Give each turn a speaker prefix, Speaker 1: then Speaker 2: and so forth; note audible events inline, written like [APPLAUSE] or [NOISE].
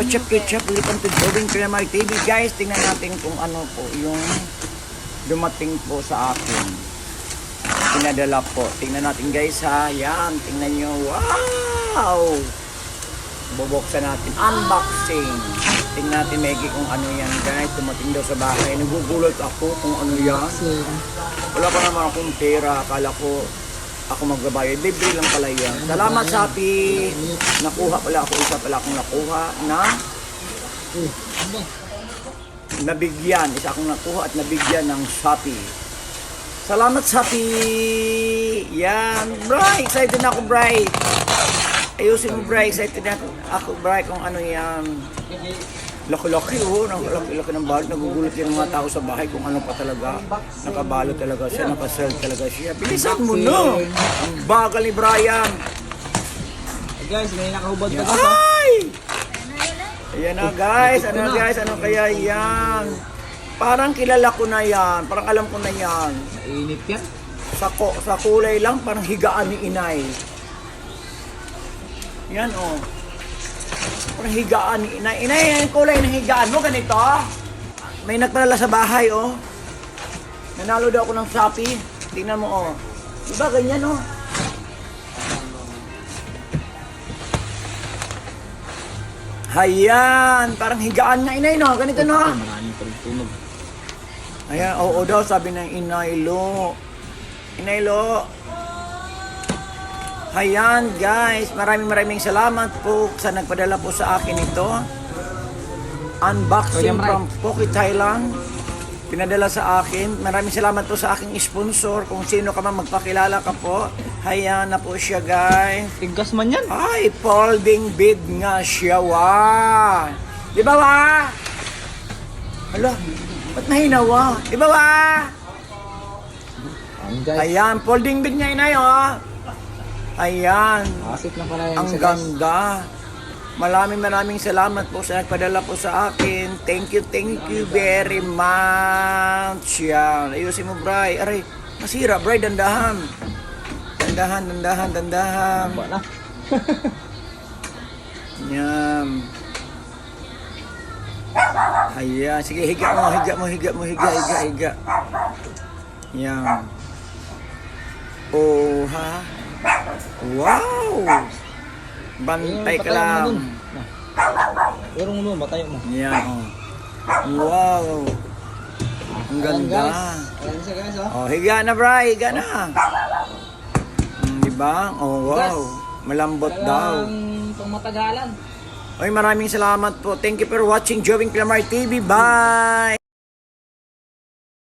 Speaker 1: What's up, ketchup? Welcome to Joving Cremar TV. Guys, tingnan natin kung ano po yung dumating po sa akin. Pinadala po. Tingnan natin guys ha. Yan, tingnan nyo. Wow! Bubuksan natin. Unboxing. Tingnan natin Maggie kung ano yan guys. Dumating daw sa bahay. Nagugulat ako kung ano yan. Wala pa naman akong pera. Akala ko ako magbabayad. Libre lang pala yan. Salamat Shopee. Nakuha pala ako. Isa pala akong nakuha na nabigyan. Isa akong nakuha at nabigyan ng Shopee. Salamat Shopee. Yan. Bray, excited na ako Bray. Ayusin mo Bray, excited na ako, ako Bray kung ano yan. Laki-laki oh, laki-laki ng balot. Nagugulat yung mga tao sa bahay kung ano pa talaga. Nakabalo talaga siya, nakasell talaga siya. Bilisan mo no! Ang bagal ni Brian.
Speaker 2: Guys, may nakahubad pa dito.
Speaker 1: Ay! Ayan na guys, ano na guys, ano kaya yan? Parang kilala ko na yan, parang alam ko na yan.
Speaker 2: Init yan.
Speaker 1: Sa, ko, sa kulay lang, parang higaan ni inay. Yan oh. Parang higaan ni inay. Inay, yung kulay ng higaan mo, ganito. May nagpadala sa bahay oh. Nanalo daw ako ng Shopee. Tingnan mo oh. Diba ganyan oh. Hayan, parang higaan nga inay no, ganito no.
Speaker 2: Maraming pa.
Speaker 1: Ayan, oo daw, sabi ng Inaylo. Inaylo. Ayan, guys. Maraming maraming salamat po sa nagpadala po sa akin ito. Unboxing from Phuket, Thailand. Pinadala sa akin. Maraming salamat po sa aking sponsor. Kung sino ka man magpakilala ka po. Ayan na po siya, guys.
Speaker 2: Tigas man yan.
Speaker 1: Ay, folding bed nga siya, wa. Di ba, wa? Hala, ba't mahina, wa? Di ba, wa? Ayan, folding bed nga inay, oh. Ayan,
Speaker 2: Asit na pala yan
Speaker 1: ang ganda. Maraming maraming salamat po sa nagpadala po sa akin. Thank you, thank you very much. Yan, ayusin mo, Bray. Aray, masira, Bray, dandahan. Dandahan, dandahan, dandahan.
Speaker 2: Ba na. [LAUGHS]
Speaker 1: Yan. Ayan. Sige, higa mo, higa mo, higa mo, higa, higa, higa. Yan. Oh, ha? Wow! Bantay ka lang.
Speaker 2: Pero mo, matayo mo.
Speaker 1: Yan, oh. Wow! Ang ganda.
Speaker 2: Ayan siya guys, oh.
Speaker 1: Oh, higa na, Bray. Higa na. Hmm, di ba? Oh, wow. Malambot daw.
Speaker 2: Pangmatagalan.
Speaker 1: Oy, maraming salamat po. Thank you for watching Joving Clamar TV. Bye!